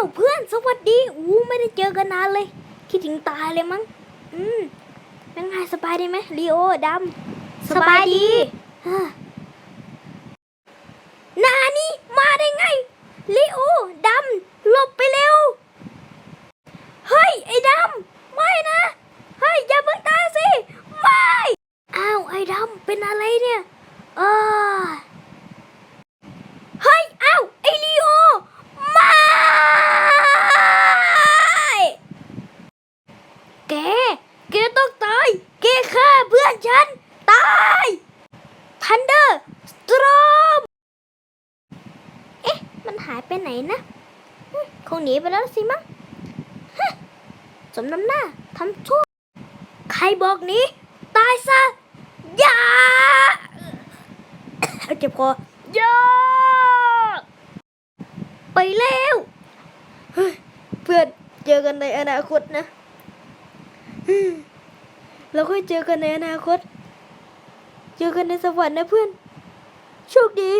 าวเพื่อนสวัสดีอู้ไม่ได้เจอกันนานเลยคิดถึงตายเลยมั้งอืมเป็นไงสบายดีไหมลีโอดำสบายดีฮ่านานี่มาได้ไงลีโอดำหลบไปเร็วเฮ้ยไอ้ดำไม่นะเฮ้ยอย่าเพิ่งตายสิไม่อ้าวไอ้ดำเป็นอะไรเนี่ยเออเฮ้ย อ้าว ไอ้ลีโอ ไม่ แก แกต้องตาย แกฆ่าเพื่อน ฉัน ตายทันเดอร์สตรอมเอ๊ะ มันหายไปไหนนะคงหนีไปแล้วสิมั้งสมน้ำหน้าทำชั่ว ใครบอกหนี้ตายซะอย่าเจ็บคออย่าไปแล้วเพื่อนเจอกันในอนาคตนะ เราค่อยเจอกันในอนาคต เจอกันในสวรรค์นะเพื่อน โชคดี